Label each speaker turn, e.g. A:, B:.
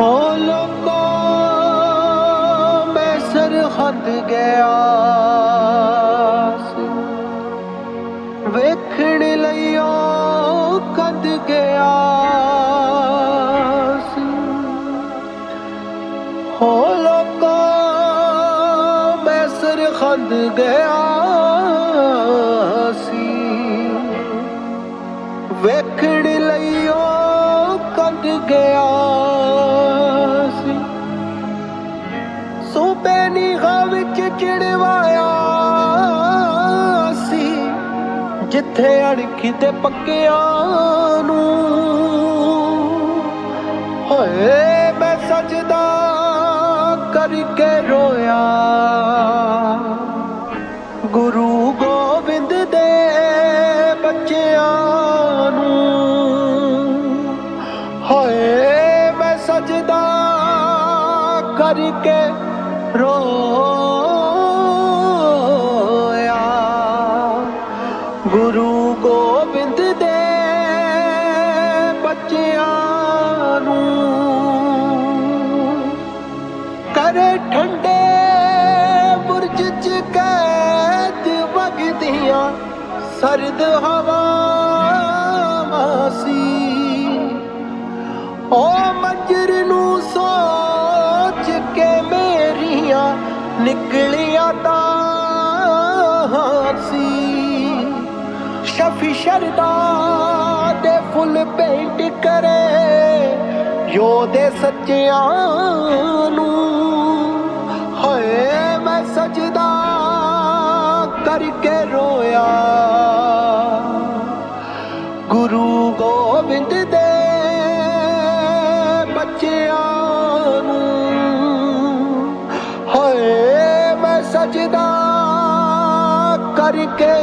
A: ਓ ਲੋਕੋ ਮੈਂ ਸਰਹੱਦ ਗਿਆ ਵੇਖਣ ਲਈ ਉਹ ਕਦ ਗਿਆ ਸੀ। ਹੋ ਲੋਕੋ ਮੈਂ ਸਰਹੱਦ ਗਿਆ ਸੀ। ਵੇਖਣ ਲਈ ਉਹ ਕਦ ਗਿਆ ਸੂਬੇ ਨੀਹਾਂ ਵਿੱਚ ਚਿੜਵਾਇਆ ਸੀ। ਜਿੱਥੇ ਅੜਖੀ ਤੇ ਪੱਕਿਆਂ ਨੂੰ। ਹੋਏ ਮੈਂ ਸਜਦਾ ਕਰਕੇ ਰੋਇਆ। ਗੁਰੂ ਗੋਬਿੰਦ ਦੇ ਬੱਚਿਆਂ ਨੂੰ। ਹੋਏ ਮੈਂ ਸਜਦਾ ਕਰਕੇ ਰੋਇਆ। ਗੁਰੂ ਗੋਬਿੰਦ ਦੇ ਬੱਚਿਆਂ ਨੂੰ ਕਰੇ ਠੰਡੇ ਬੁਰਜ ਚ ਕੈਦ ਵਗਦੀਆਂ, ਸਰਦ ਹਵਾ ਸੀ। ਓ ਮੰਜਰ ਨੂੰ ਸੋ ਨਿਕਲੀਆਂ ਤਾਂ ਸੀ। ਸ਼ਫੀ ਸ਼ਰਦਾ ਦੇ ਫੁੱਲ ਪੇਂਟ ਕਰੇ ਯੋਦੇ ਸੱਚਿਆਂ ਨੂੰ ਹੋਏ ਮੈਂ ਸਜਦਾ ਕਰਕੇ ਰੋਇਆ। ਗੁਰੂ ਗੋਬਿੰਦ ਦੇ ਬੱਚਿਆਂ ਮੈਂ ਸਜਦਾ ਕਰਕੇ